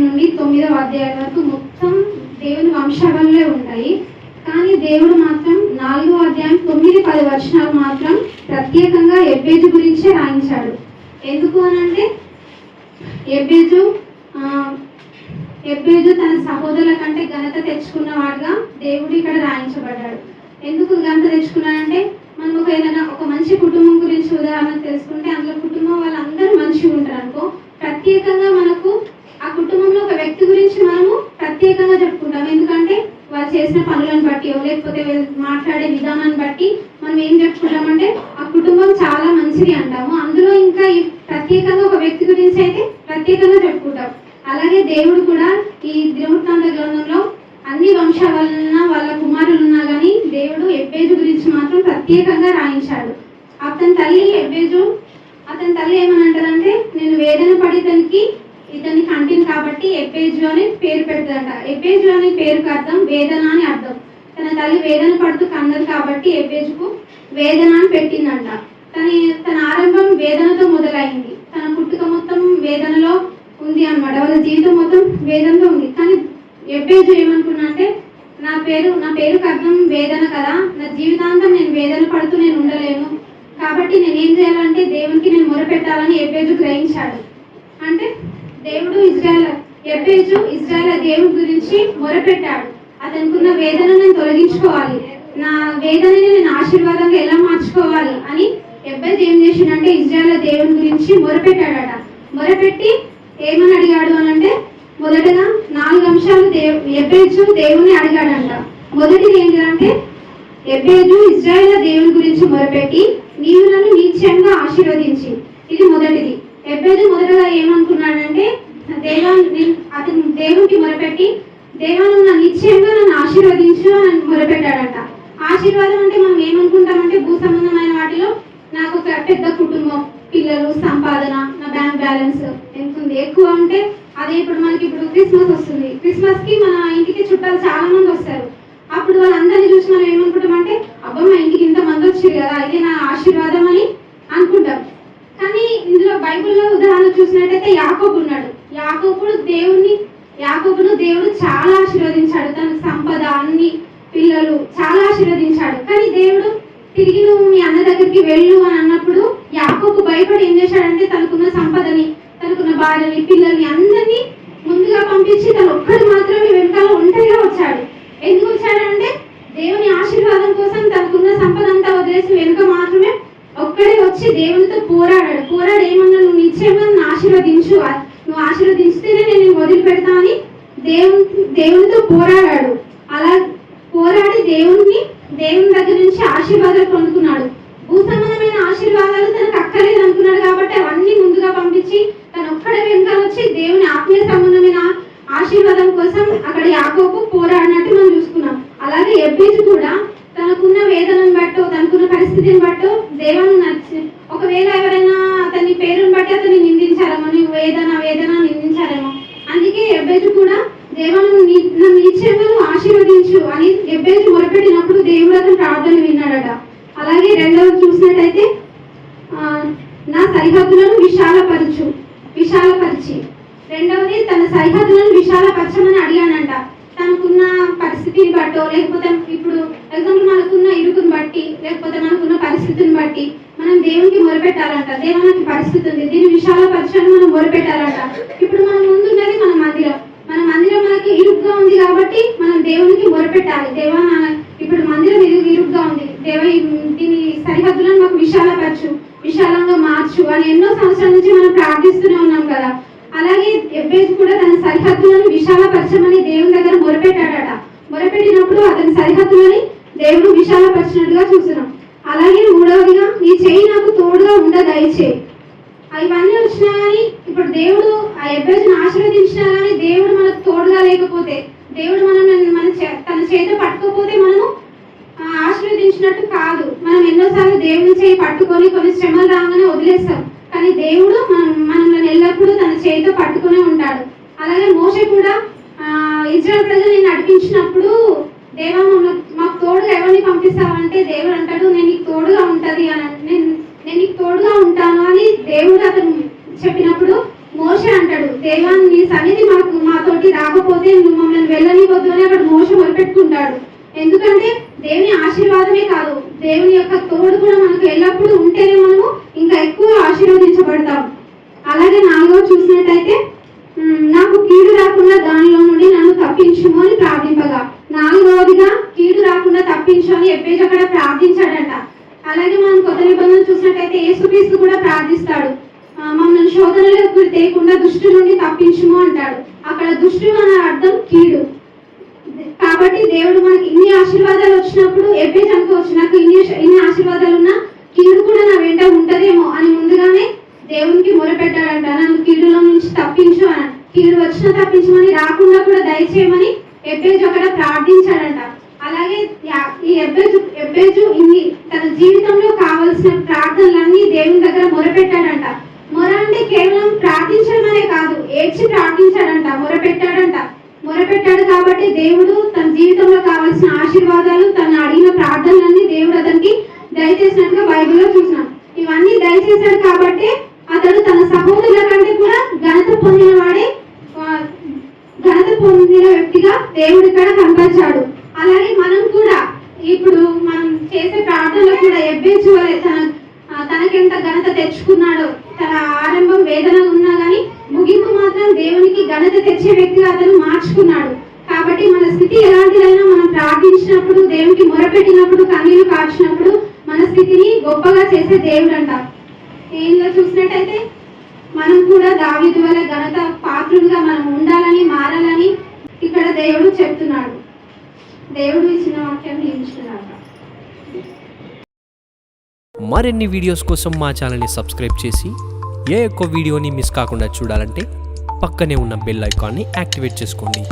Bible మొత్తం దేవుని వంశావళిలో ఉంటాయి. కానీ దేవుడు మాత్రం నాలుగో అధ్యాయం తొమ్మిది పది వచనాలు మాత్రం ప్రత్యేకంగా ఎబ్బేజు గురించే రాయించాడు. ఎందుకు అనంటే ఎబ్బేజు ఎబ్బేజు తన సహోదరుల కంటే ఘనత తెచ్చుకున్నవాడుగా దేవుడు ఇక్కడ రాయించబడ్డాడు. ఎందుకు ఘనత తెచ్చుకున్నాడంటే మనం ఒక ఏదైనా ఒక మంచి కుటుంబం గురించి ఉదాహరణ తెలుసుకుంటే అందులో కుటుంబం వాళ్ళందరూ మంచిగా ఉంటారు అనుకో ప్రత్యేకంగా మనకు ఆ కుటుంబంలో ఒక వ్యక్తి గురించి మనము ప్రత్యేకంగా చెప్పుకుంటాం ఎందుకంటే వాళ్ళు చేసిన పనులను బట్టి లేకపోతే వీళ్ళు మాట్లాడే విధానాన్ని బట్టి మనం ఏం చెప్పుకుంటామంటే ఆ కుటుంబం చాలా మంచిది అంటాము అందులో ఇంకా ఈ ప్రత్యేకంగా ఒక వ్యక్తి గురించి అయితే ప్రత్యేకంగా చెప్పుకుంటాం. అలాగే దేవుడు కూడా ఈ దేవుతాండ గ్రంథంలో అన్ని వంశాల వలన వాళ్ళ కుమారులు ఉన్నా కానీ దేవుడు ఎబ్బేజు గురించి మాత్రం ప్రత్యేకంగా రాయించాడు. అతని తల్లి ఎబ్బేజు అతని తల్లి ఏమని నేను వేదన పడి ఇతనికి ఇతని కంటిని కాబట్టి ఎబ్బేజు అని పేరు పెడతాడంట. ఎబ్బేజు అనే పేరుకు అర్థం వేదన అని అర్థం. తన తల్లి వేదన పడుతూ కన్నది కాబట్టి ఎబ్బేజుకు వేదన అని పెట్టిందంట. తన తన ఆరంభం వేదనతో మొదలైంది. తన పుట్టుక మొత్తం వేదనలో ఉంది అన్నమాట. వాళ్ళ జీవితం మొత్తం వేదనతో ఉంది. కానీ ఎబ్బేజు ఏమనుకున్నా అంటే నా పేరు నా పేరుకు అర్థం వేదన కదా. నా జీవితాంతం నేను వేదన పడుతూ నేను ఉండలేను. కాబట్టి నేను ఏం చేయాలంటే దేవునికి నేను మొరపెట్టాలని ఎబ్బేజు గ్రహించాడు. అంటే దేవుడు ఇజ్రాయల్ ఎబ్బేజు ఇజ్రాయల్ దేవుడి గురించి మొరపెట్టాడు. అతనుకున్న వేదన నేను తొలగించుకోవాలి. నా వేదనని నేను ఆశీర్వాదంగా ఎలా మార్చుకోవాలి అని ఎబ్బేజు ఏం చేసిండంటే ఇజ్రాయల్ దేవుని గురించి మొరపెట్టాడట. మొరపెట్టి ఏమని అడిగాడు అని అంటే మొదటగా నాలుగు అంశాలు దేవు ఎబ్బేజు దేవుని అడిగాడంట. మొదటిది ఏంటంటే ఎబ్బేజు ఇజ్రాయల్ దేవుని గురించి మొరపెట్టి నీవు నన్ను నిత్యంగా ఆశీర్వదించి. ఇది మొదటిది. ఎబ్బేజు మొదటగా ఏమనుకున్నాడంటే దేవా అతను దేవునికి మొరపెట్టి దేవా నన్ను నిత్యంగా నన్ను ఆశీర్వదించు అని మొరపెట్టాడంట. ఆశీర్వాదం అంటే మనం ఏమనుకుంటామంటే భూ సంబంధమైన వాటిలో నాకు ఒక పెద్ద కుటుంబం పిల్లలు సంపాదన నా బ్యాంక్ బ్యాలెన్స్ ఎంత ఉంది? ఎక్కువ ఉంటే అదే ఇప్పుడు మనకి ఇప్పుడు క్రిస్మస్ వస్తుంది. క్రిస్మస్కి మన ఇంటికి చుట్టాలు చాలా మంది వస్తారు. అప్పుడు వాళ్ళందరినీ చూసి మనం ఏమనుకుంటామంటే అబ్బా మా ఇంటికి ఇంత మంది వచ్చారు కదా ఇదే నా ఆశీర్వాదం అని అనుకుంటాం. కానీ ఇందులో బైబిల్లో ఉదాహరణ చూసినట్టయితే యాకోబు ఉన్నాడు. యాకోబుడు దేవుణ్ణి యాకోబును దేవుడు చాలా ఆశీర్వదించాడు. తన సంపద అన్ని పిల్లలు చాలా ఆశీర్వదించాడు. కానీ దేవుడు తిరిగి నువ్వు మీ అన్న దగ్గరికి వెళ్ళు అని అన్నప్పుడు యాకోకు భయపడి ఏం చేశాడంటే తనకున్న సంపదని తనకున్న భార్యని పిల్లల్ని అందరినీ ముందుగా పంపించి తను ఒక్కడు మాత్రమే వెనకాల ఒంటరిగా వచ్చాడు. ఎందుకు వచ్చాడంటే దేవుని ఆశీర్వాదం కోసం తనకున్న సంపద అంతా వదిలేసి వెనుక మాత్రమే ఒక్కడే వచ్చి దేవునితో పోరాడాడు. పోరాడు ఏమన్నా నువ్వు నిశ్చయంగా నన్ను ఆశీర్వదించు నువ్వు ఆశీర్వదించితేనే నేను వదిలిపెడతా అని దేవుని దేవునితో పోరాడాడు. అలా పోరాడి దేవుణ్ణి దేవుని దగ్గర నుంచి ఆశీర్వాదాలు పొందుకున్నాడు. భూ సంబంధమైన ఆశీర్వాదాలు తనకు అక్కర్లేదు అనుకున్నాడు కాబట్టి అవన్నీ ముందుగా పంపించి తను ఒక్కడే వెనకాల వచ్చి దేవుని ఆత్మీయ సంబంధమైన ఆశీర్వాదం కోసం అక్కడ యాకోపు పోరాడినట్టు మనం చూసుకున్నాం. అలాగే ఎబ్బేజు కూడా తనకున్న వేదనను బట్టో తనకున్న పరిస్థితిని బట్టో దేవుని నచ్చి ఒకవేళ ఎవరైనా అతని పేరుని బట్టి అతన్ని నిందించారేమో నీవు వేదన వేదన నిందించారేమో. అందుకే ఎబ్బేజు కూడా దేవుని ఆశీర్వదించు అని ఎబ్బేజు మొరపెట్టినప్పుడు దేవుడు అతని ప్రార్థన విన్నాడట. అలాగే రెండవది చూసినట్టయితే నా సరిహద్దులను విశాలపరచు విశాలపరిచి. రెండవది తన సరిహద్దులను విశాలపరచమని అడిగానంట. తనకున్న పరిస్థితిని బట్టో లేకపోతే ఇప్పుడు ఎగ్జాంపుల్ మనకున్న ఇరుకుని బట్టి లేకపోతే మనకున్న పరిస్థితిని బట్టి మనం దేవునికి మొరపెట్టాలంట. దేవునికి పరిస్థితి ఉంది దీన్ని విశాలపరచని మనం మొరపెట్టాలంట. ఇప్పుడు మనం ముందున్నది మన మందిరం. మన మందిరం మనకి ఇరుగ్గా ఉంది కాబట్టి మనం దేవునికి మొరపెట్టాలి. దేవా ఇప్పుడు మందిరం ఇది ఇరుగ్గా ఉంది? దేవ దీని సరిహద్దులను మాకు విశాలపరచు విశాలంగా మార్చు అని ఎన్నో సంవత్సరాల నుంచి మనం ప్రార్థిస్తూనే ఉన్నాం కదా. అలాగే ఎబ్బేజ్ కూడా తన సరిహద్దులను విశాలపరచమని దేవుని దగ్గర మొరపెట్టాడట. మొరపెట్టినప్పుడు అతని సరిహద్దులని దేవుడు విశాలపరిచినట్టుగా చూస్తున్నాం. అలాగే మూడవదిగా నీ చేయి నాకు తోడుగా ఉండ దయచేయి ఇవన్నీ వచ్చినా కానీ ఇప్పుడు దేవుడు ఆ ఎబ్బేజ్ని ఆశీర్వదించినా కానీ దేవుడు మనకు తోడుగా లేకపోతే దేవుడు మనం మన చే- తన చేత పట్టుకోపోతే మనము ఆశీర్వదించినట్టు కాదు. మనం ఎన్నోసార్లు దేవుని చేయి పట్టుకొని కొన్ని శ్రమలు రాగానే వదిలేస్తాం. కానీ దేవుడు మనం మనల్ని ఎల్లప్పుడూ తన చేతితో పట్టుకునే ఉంటాడు. అలాగే మోసే కూడా ఆ, ఇజ్రాయల్ నేను నడిపించినప్పుడు దేవా మాకు తోడుగా ఎవరిని పంపిస్తావంటే దేవుడు అంటాడు నేను నీకు తోడుగా ఉంటది అని నేను నేను నీకు తోడుగా ఉంటాను అని దేవుడు అతను చెప్పినప్పుడు మోష అంటాడు దేవా నీ సన్నిధి మాకు మాతోటి రాకపోతే నువ్వు మమ్మల్ని వెళ్ళనివద్దు అని అక్కడ మోస మొదలుపెట్టుకుంటాడు ఎందుకంటే దేవుని ఆశీర్వాదమే కాదు దేవుని యొక్క తోడు కూడా మనకు ఎల్లప్పుడూ ఉంటేనే మనము ఇంకా ఎక్కువ ఆశీర్వదించబడతాం. అలాగే నాలుగో చూసినట్టయితే "ఉమ్, నాకు కీడు రాకుండా దానిలో నుండి నన్ను తప్పించుము అని ప్రార్థింపగా నాలుగవదిగా కీడు రాకుండా తప్పించు అని ఎప్పేసి అక్కడ ప్రార్థించాడంట అలాగే మనం కొత్త నిబంధన చూసినట్టయితే యేసుక్రీస్తు కూడా ప్రార్థిస్తాడు ఆ, మమ్మల్ని శోధనలోకి దుష్టు నుండి తప్పించుము అంటాడు. అక్కడ దుష్టు అనే అర్థం కీడు. కాబట్టి దేవుడు మనకి ఇన్ని ఆశీర్వాదాలు వచ్చినప్పుడు ఎప్పేసి అనుకోవచ్చు నాకు ఇన్ని ఇన్ని ఆశీర్వాదాలు ఉన్నా కీడు కూడా నా వెంట ఉంటదేమో అని ముందుగానే దేవునికి మొరపెట్టాడంట. నన్ను కీడులో నుంచి తప్పించు అని. కీడు వచ్చినా తప్పించమని రాకుండా కూడా దయచేయమని ఎబ్బేజు అక్కడ ప్రార్థించాడంట. అలాగే ఈ ఎబ్బేజు ఎబ్బేజు ఇన్ని తన జీవితంలో కావలసిన ప్రార్థనలన్నీ దేవుని దగ్గర మొరపెట్టాడంట. ప్రార్థించడమనే కాదు ఏడ్చి ప్రార్థించాడంట మొరపెట్టాడంట. మొరపెట్టాడు కాబట్టి దేవుడు తన జీవితంలో కావాల్సిన ఆశీర్వాదాలు తను అడిగిన ప్రార్థనలన్నీ దేవుడు అతనికి దయచేసినట్టుగా బైబిల్లో చూసినాం. ఇవన్నీ దయచేశాడు కాబట్టి అతడు తన సహోదరుల కంటే కూడా ఘనత పొందిన వాడే ఘనత పొందిన వ్యక్తిగా దేవుడు ఇక్కడ కనపరిచాడు. అలాగే మనం కూడా ఇప్పుడు మనం చేసే ప్రార్థనలో కూడా ఎబ్బేచ్చు చూడలేదు తన తనకెంత ఘనత తెచ్చుకున్నాడో. తన ఆరంభం వేదన ఉన్నా కానీ ముగింపు మాత్రం దేవునికి ఘనత తెచ్చే వ్యక్తిగా అతను మార్చుకున్నాడు. కాబట్టి మన స్థితి ఎలాంటిదైనా మనం ప్రార్థించినప్పుడు దేవునికి మొరపెట్టినప్పుడు కన్నీళ్ళు కాచినప్పుడు మన స్థితిని గొప్పగా చేసే దేవుడు అంట ఏంలో చూసినట్టయితే మనం కూడా దావిదు వల్ల ఘనత పాత్రులుగా మనం ఉండాలని మారాలని ఇక్కడ దేవుడు చెప్తున్నాడు. దేవుడు ఇచ్చిన వాక్యం నియమించున్నాడు మరిన్ని వీడియోస్ కోసం మా ఛానల్ని సబ్స్క్రైబ్ చేసి ఏ ఒక్క వీడియోని మిస్ కాకుండా చూడాలంటే పక్కనే ఉన్న బెల్ ఐకాన్ని యాక్టివేట్ చేసుకోండి.